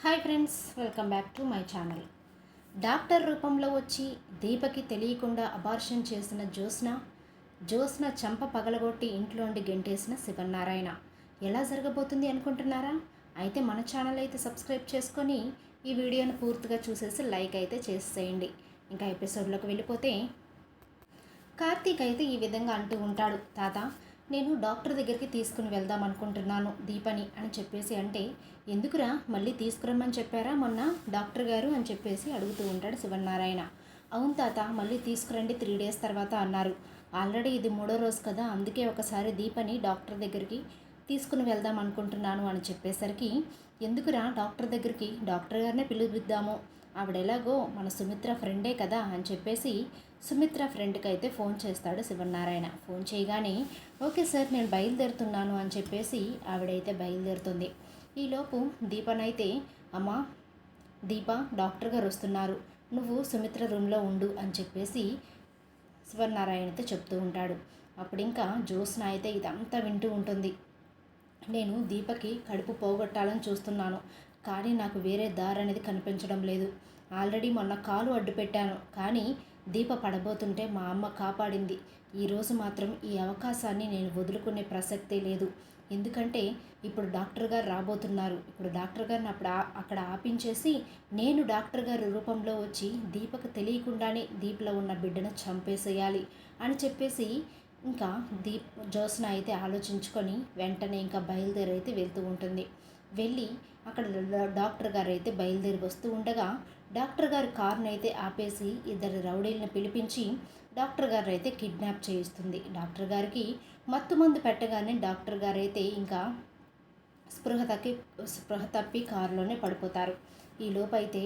Hi friends welcome back to my channel. Doctor రూపంలో వచ్చి దీపకి తెలియకుండా అబార్షన్ చేసిన జ్యోత్స్న జ్యోత్స్న చంప పగలగొట్టి ఇంట్లోండి గెంటేసిన శివనారాయణ ఎలా జరగబోతుంది అనుకుంటున్నారా? అయితే మన ఛానల్ అయితే సబ్స్క్రైబ్ చేసుకొని ఈ వీడియోను పూర్తిగా చూసేసి లైక్ అయితే చేసేయండి. ఇంకా ఎపిసోడ్లోకి వెళ్ళిపోతే కార్తీక్ అయితే ఈ విధంగా అంటూ ఉంటాడు తాత నేను డాక్టర్ దగ్గరికి తీసుకుని వెళ్దాం అనుకుంటున్నాను దీపని అని చెప్పేసి అంటే ఎందుకురా? మళ్ళీ తీసుకురమ్మని చెప్పారా మొన్న? డాక్టర్ గారు అని చెప్పేసి అడుగుతూ ఉంటాడు శివనారాయణ అవును తాత మళ్ళీ తీసుకురండి త్రీ డేస్ తర్వాత అన్నారు. ఆల్రెడీ ఇది మూడో రోజు కదా అందుకే ఒకసారి దీపని డాక్టర్ దగ్గరికి తీసుకుని వెళ్దాం అనుకుంటున్నాను అని చెప్పేసరికి ఎందుకురా డాక్టర్ దగ్గరికి? డాక్టర్ గారినే పిలుపిద్దాము ఆవిడ ఎలాగో మన సుమిత్ర ఫ్రెండే కదా అని చెప్పేసి సుమిత్ర ఫ్రెండ్కి అయితే ఫోన్ చేస్తాడు శివనారాయణ ఫోన్ చేయగానే ఓకే సార్ నేను బయలుదేరుతున్నాను అని చెప్పేసి ఆవిడైతే బయలుదేరుతుంది. ఈలోపు దీపనైతే అమ్మా దీప డాక్టర్ గారు వస్తున్నారు. నువ్వు సుమిత్ర రూమ్లో ఉండు అని చెప్పేసి శివనారాయణతో చెప్తూ ఉంటాడు. అప్పుడు ఇంకా జ్యోత్స్న అయితే ఇదంతా వింటూ ఉంటుంది. నేను దీపకి కడుపు పోగొట్టాలని చూస్తున్నాను. కానీ నాకు వేరే దారి అనేది కనిపించడం లేదు. ఆల్రెడీ మొన్న కాలు అడ్డు పెట్టాను. కానీ దీప పడబోతుంటే మా అమ్మ కాపాడింది. ఈరోజు మాత్రం ఈ అవకాశాన్ని నేను వదులుకునే ప్రసక్తే లేదు. ఎందుకంటే ఇప్పుడు డాక్టర్ గారు రాబోతున్నారు. ఇప్పుడు డాక్టర్ గారిని అప్పుడు అక్కడ ఆపించేసి నేను డాక్టర్ గారి రూపంలో వచ్చి దీపకు తెలియకుండానే దీపలో ఉన్న బిడ్డను చంపేసేయాలి అని చెప్పేసి ఇంకా దీప్ జ్యోత్స్న అయితే ఆలోచించుకొని వెంటనే ఇంకా బయలుదేరి అయితే వెళ్తూ ఉంటుంది. వెళ్ళి అక్కడ డాక్టర్ గారు అయితే బయలుదేరి వస్తూ ఉండగా డాక్టర్ గారి కారుని అయితే ఆపేసి ఇద్దరు రౌడీలను పిలిపించి డాక్టర్ గారు అయితే కిడ్నాప్ చేయిస్తుంది. డాక్టర్ గారికి మత్తు మందు పెట్టగానే డాక్టర్ గారు అయితే ఇంకా స్పృహ తప్పి స్పృహ తప్పి కారులోనే పడిపోతారు. ఈ లోపైతే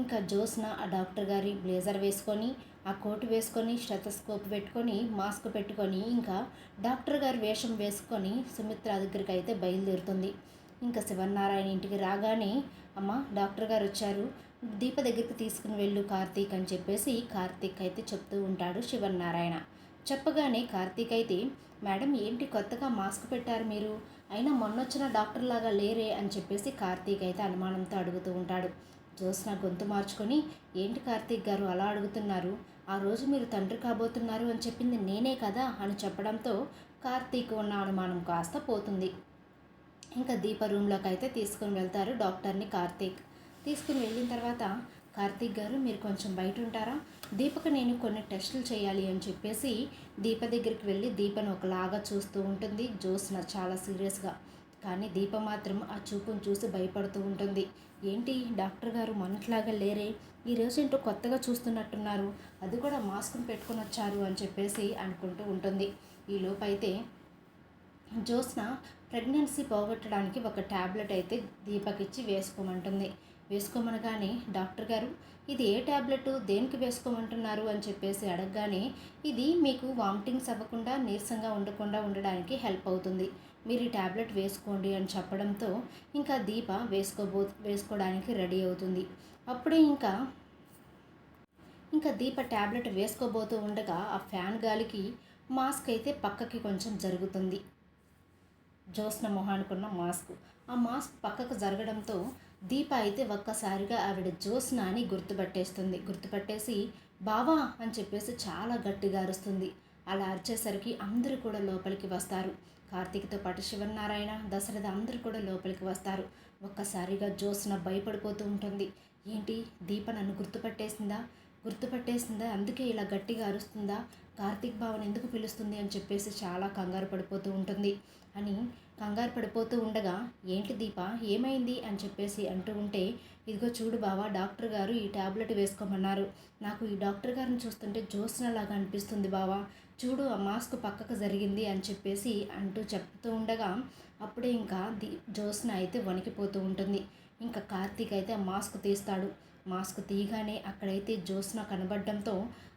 ఇంకా జ్యోత్స్న ఆ డాక్టర్ గారి బ్లేజర్ వేసుకొని ఆ కోటు వేసుకొని స్టెతస్కోప్ పెట్టుకొని మాస్క్ పెట్టుకొని ఇంకా డాక్టర్ గారి వేషం వేసుకొని సుమిత్ర దగ్గరికి అయితే బయలుదేరుతుంది. ఇంకా శివనారాయణ ఇంటికి రాగానే అమ్మ డాక్టర్ గారు వచ్చారు. దీప దగ్గరికి తీసుకుని వెళ్ళు కార్తీక్ అని చెప్పేసి కార్తీక్ అయితే చెప్తూ ఉంటాడు శివనారాయణ చెప్పగానే కార్తీక్ అయితే మేడం ఏంటి కొత్తగా మాస్క్ పెట్టారు మీరు? అయినా మొన్నొచ్చిన డాక్టర్ లాగా లేరే అని చెప్పేసి కార్తీక్ అయితే అనుమానంతో అడుగుతూ ఉంటాడు. జ్యోత్స్న గొంతు మార్చుకొని ఏంటి కార్తీక్ గారు అలా అడుగుతున్నారు? ఆ రోజు మీరు తండ్రి కాబోతున్నారు అని చెప్పింది నేనే కదా? అని చెప్పడంతో కార్తీక్ ఉన్న అనుమానం కాస్త పోతుంది. ఇంకా దీప రూమ్లోకి అయితే తీసుకుని వెళ్తారు డాక్టర్ని కార్తీక్. తీసుకుని వెళ్ళిన తర్వాత కార్తీక్ గారు మీరు కొంచెం బయట ఉంటారా? దీపకు నేను కొన్ని టెస్టులు చేయాలి అని చెప్పేసి దీప దగ్గరికి వెళ్ళి దీపను ఒకలాగా చూస్తూ ఉంటుంది జ్యోత్స్న చాలా సీరియస్గా. కానీ దీప మాత్రం ఆ చూపును చూసి భయపడుతూ ఉంటుంది. ఏంటి? డాక్టర్ గారు మనట్లాగా లేరే. ఈ రోజు ఏంటో కొత్తగా చూస్తున్నట్టున్నారు. అది కూడా మాస్క్ను పెట్టుకొని వచ్చారు అని చెప్పేసి అనుకుంటూ ఉంటుంది. ఈ లోపైతే జ్యోత్స్న ప్రెగ్నెన్సీ పోగొట్టడానికి ఒక ట్యాబ్లెట్ అయితే దీపకిచ్చి వేసుకోమంటుంది. వేసుకోమనగానే డాక్టర్ గారు ఇది ఏ ట్యాబ్లెట్ దేనికి వేసుకోమంటున్నారు? అని చెప్పేసి అడగగానే ఇది మీకు వామిటింగ్స్ అవ్వకుండా నీరసంగా ఉండకుండా ఉండడానికి హెల్ప్ అవుతుంది. మీరు ఈ ట్యాబ్లెట్ వేసుకోండి అని చెప్పడంతో ఇంకా దీప వేసుకోబో వేసుకోవడానికి రెడీ అవుతుంది. అప్పుడే ఇంకా ఇంకా దీప ట్యాబ్లెట్ వేసుకోబోతూ ఉండగా ఆ ఫ్యాన్ గాలికి మాస్క్ అయితే పక్కకి కొంచెం జరుగుతుంది. జోస్న మొహానుకున్న మాస్క్. ఆ మాస్క్ పక్కకు జరగడంతో దీప అయితే ఒక్కసారిగా ఆవిడ జోస్న అని గుర్తుపట్టేస్తుంది. గుర్తుపట్టేసి బావా అని చెప్పేసి చాలా గట్టిగా అరుస్తుంది. అలా అరిచేసరికి అందరూ కూడా లోపలికి వస్తారు. కార్తీక్తో పాటు శివనారాయణ దశరథ అందరూ కూడా లోపలికి వస్తారు. ఒక్కసారిగా జోస్న భయపడిపోతూ ఉంటుంది. ఏంటి? దీప నన్ను గుర్తుపట్టేసిందా? గుర్తుపట్టేసిందా? అందుకే ఇలా గట్టిగా అరుస్తుందా? కార్తీక్ భావన ఎందుకు పిలుస్తుంది అని చెప్పేసి చాలా కంగారు పడిపోతూ ఉంటుంది. అని కంగారు పడిపోతూ ఉండగా ఏంటి దీప? ఏమైంది? అని చెప్పేసి అంటూ ఉంటే ఇదిగో చూడు బావా డాక్టర్ గారు ఈ టాబ్లెట్ వేసుకోమన్నారు. నాకు ఈ డాక్టర్ గారిని చూస్తుంటే జ్యోత్స్నలాగా అనిపిస్తుంది బావా. చూడు ఆ మాస్క్ పక్కకు జరిగింది అని చెప్పేసి అంటూ చెప్తూ ఉండగా అప్పుడే ఇంకా ది జ్యోత్స్న అయితే వణికిపోతూ ఉంటుంది. ఇంకా కార్తీక్ అయితే ఆ మాస్క్ తీస్తాడు. మాస్క్ తీయగానే అక్కడైతే జ్యోత్స్న కనబడడంతో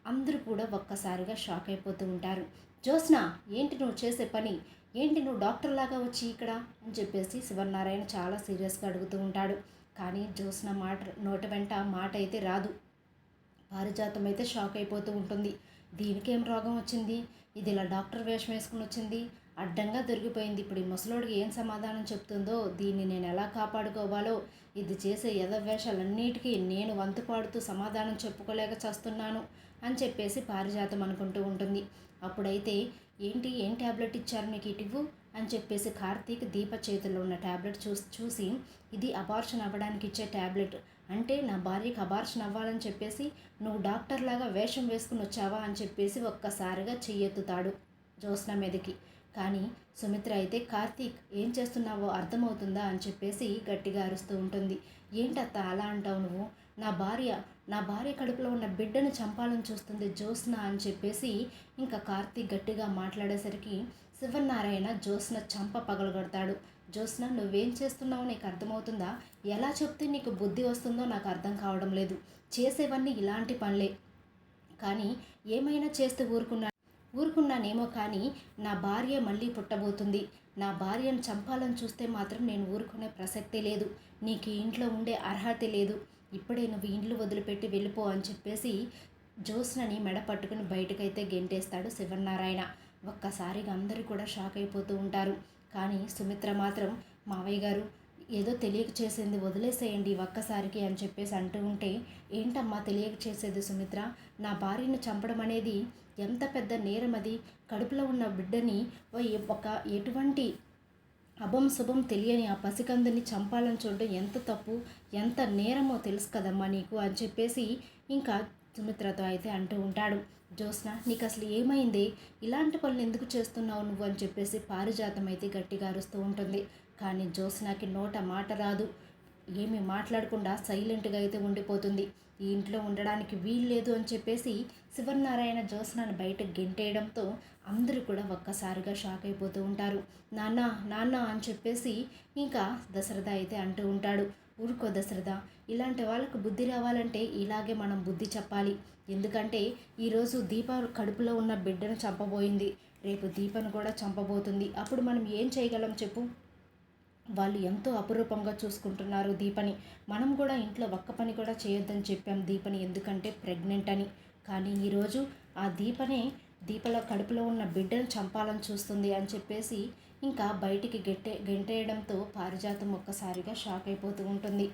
అందరూ కూడా ఒక్కసారిగా షాక్ అయిపోతూ ఉంటారు. జ్యోత్స్న ఏంటి నువ్వు చేసే పని? ఏంటి నువ్వు డాక్టర్ లాగా వచ్చి ఇక్కడ? అని చెప్పేసి శివనారాయణ చాలా సీరియస్గా అడుగుతూ ఉంటాడు. కానీ జ్యోత్స్న మాట నోట వెంట మాట అయితే రాదు. పారిజాతం అయితే షాక్ అయిపోతూ ఉంటుంది. దీనికేం రోగం వచ్చింది? ఇది ఇలా డాక్టర్ వేషం వేసుకుని వచ్చింది. అడ్డంగా దొరికిపోయింది. ఇప్పుడు ఈ ముసలోడికి ఏం సమాధానం చెప్తుందో దీన్ని నేను ఎలా కాపాడుకోవాలో ఇది చేసే యథవేషాలన్నిటికీ నేను వంతు పాడుతూ సమాధానం చెప్పుకోలేక చేస్తున్నాను అని చెప్పేసి పారిజాతం అనుకుంటూ ఉంటుంది. అప్పుడైతే ఏంటి? ఏం ట్యాబ్లెట్ ఇచ్చారు మీకు ఇటివ్వు? అని చెప్పేసి కార్తీక్ దీప చేతుల్లో ఉన్న ట్యాబ్లెట్ చూసి చూసి ఇది అబార్షన్ అవ్వడానికి ఇచ్చే ట్యాబ్లెట్ అంటే నా భార్యకి అబార్షన్ అవ్వాలని చెప్పేసి నువ్వు డాక్టర్ లాగా వేషం వేసుకుని వచ్చావా అని చెప్పేసి ఒక్కసారిగా చెయ్యెత్తుతాడు జ్యోత్స్న మీదకి. కానీ సుమిత్ర అయితే కార్తీక్ ఏం చేస్తున్నావో అర్థమవుతుందా అని చెప్పేసి గట్టిగా అరుస్తూ ఉంటుంది. ఏంటత్త అలా అంటావు నువ్వు? నా భార్య నా భార్య కడుపులో ఉన్న బిడ్డను చంపాలని చూస్తుంది జ్యోత్స్న అని చెప్పేసి ఇంకా కార్తీక్ గట్టిగా మాట్లాడేసరికి శివనారాయణ జ్యోత్స్న చంప పగలగొడతాడు. జ్యోత్స్న నువ్వేం చేస్తున్నావో నీకు అర్థమవుతుందా? ఎలా చెప్తే నీకు బుద్ధి వస్తుందో నాకు అర్థం కావడం లేదు. చేసేవన్నీ ఇలాంటి పనులే. కానీ ఏమైనా చేస్తే ఊరుకున్నా ఊరుకున్నానేమో కానీ నా భార్య మళ్ళీ పుట్టబోతుంది. నా భార్యను చంపాలని చూస్తే మాత్రం నేను ఊరుకునే ప్రసక్తే లేదు. నీకు ఇంట్లో ఉండే అర్హత లేదు. ఇప్పుడే నువ్వు ఇండ్లు వదిలిపెట్టి వెళ్ళిపో అని చెప్పేసి జ్యోత్స్నని మెడ పట్టుకుని బయటకైతే గెంటేస్తాడు శివనారాయణ ఒక్కసారిగా అందరూ కూడా షాక్ అయిపోతూ ఉంటారు. కానీ సుమిత్ర మాత్రం మావయ్య గారు ఏదో తెలియక చేసింది వదిలేసేయండి ఒక్కసారికి అని చెప్పేసి అంటూ ఉంటే ఏంటమ్మా తెలియక చేసేది సుమిత్ర? నా భార్యను చంపడం అనేది ఎంత పెద్ద నేరం అది? కడుపులో ఉన్న బిడ్డని ఒక ఎటువంటి అభం శుభం తెలియని ఆ పసికందుని చంపాలని చూడడం ఎంత తప్పు ఎంత నేరమో తెలుసు కదమ్మా నీకు అని చెప్పేసి ఇంకా సుమిత్రతో అయితే అంటూ ఉంటాడు. జ్యోత్స్న నీకు అసలు ఏమైంది? ఇలాంటి పనులు ఎందుకు చేస్తున్నావు నువ్వు అని చెప్పేసి పారిజాతం అయితే గట్టిగా అరుస్తూ ఉంటుంది. కానీ జ్యోత్స్నకి నోట మాట రాదు. ఏమీ మాట్లాడకుండా సైలెంట్గా అయితే ఉండిపోతుంది. ఈ ఇంట్లో ఉండడానికి వీలు లేదు అని చెప్పేసి శివనారాయణ జ్యోత్స్నాన్ని బయటకు గెంటేయడంతో అందరూ కూడా ఒక్కసారిగా షాక్ అయిపోతూ ఉంటారు. నాన్న నాన్న అని చెప్పేసి ఇంకా దశరథ అయితే అంటూ ఉంటాడు. ఊరుకో దశరథ ఇలాంటి వాళ్ళకు బుద్ధి రావాలంటే ఇలాగే మనం బుద్ధి చెప్పాలి. ఎందుకంటే ఈరోజు దీప కడుపులో ఉన్న బిడ్డను చంపబోయింది. రేపు దీపను కూడా చంపబోతుంది. అప్పుడు మనం ఏం చేయగలం చెప్పు? వాళ్ళు ఎంతో అపురూపంగా చూసుకుంటున్నారు దీపని. మనం కూడా ఇంట్లో ఒక్క పని కూడా చేయొద్దని చెప్పాం దీపని. ఎందుకంటే ప్రెగ్నెంట్ అని. కానీ ఈరోజు ఆ దీపనే దీపలో కడుపులో ఉన్న బిడ్డను చంపాలని చూస్తుంది అని చెప్పేసి ఇంకా బయటికి గెట్టే గెంటేయడంతో పారిజాతం ఒక్కసారిగా షాక్ అయిపోతూ ఉంటుంది.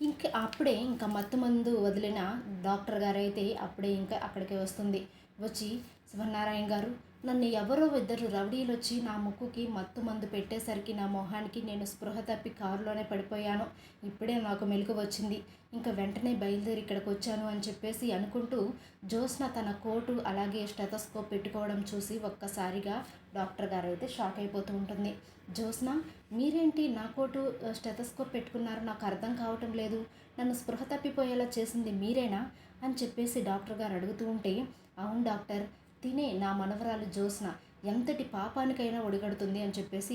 ఇంకా అప్పుడే ఇంకా మత్తు మందు వదిలిన డాక్టర్ గారైతే అప్పుడే ఇంకా అక్కడికి వస్తుంది. వచ్చి శివనారాయణ గారు నన్ను ఎవరో ఇద్దరు రౌడీలు వచ్చి నా ముక్కుకి మత్తు మందు పెట్టేసరికి నా మొహానికి నేను స్పృహ తప్పి కారులోనే పడిపోయాను. ఇప్పుడే నాకు మెలకు వచ్చింది. ఇంకా వెంటనే బయలుదేరి ఇక్కడికి వచ్చాను అని చెప్పేసి అనుకుంటూ జోస్న తన కోటు అలాగే స్టెతస్కోప్ పెట్టుకోవడం చూసి ఒక్కసారిగా డాక్టర్ గారు అయితే షాక్ అయిపోతూ ఉంటుంది. జోస్న మీరేంటి నా కోటు స్టెతస్కోప్ పెట్టుకున్నారు నాకు అర్థం కావటం లేదు. నన్ను స్పృహ తప్పిపోయేలా చేసింది మీరేనా? అని చెప్పేసి డాక్టర్ గారు అడుగుతూ ఉంటే అవును డాక్టర్ తినే నా మనవరాలు జ్యోత్స్న ఎంతటి పాపానికైనా ఒడిగడుతుంది అని చెప్పేసి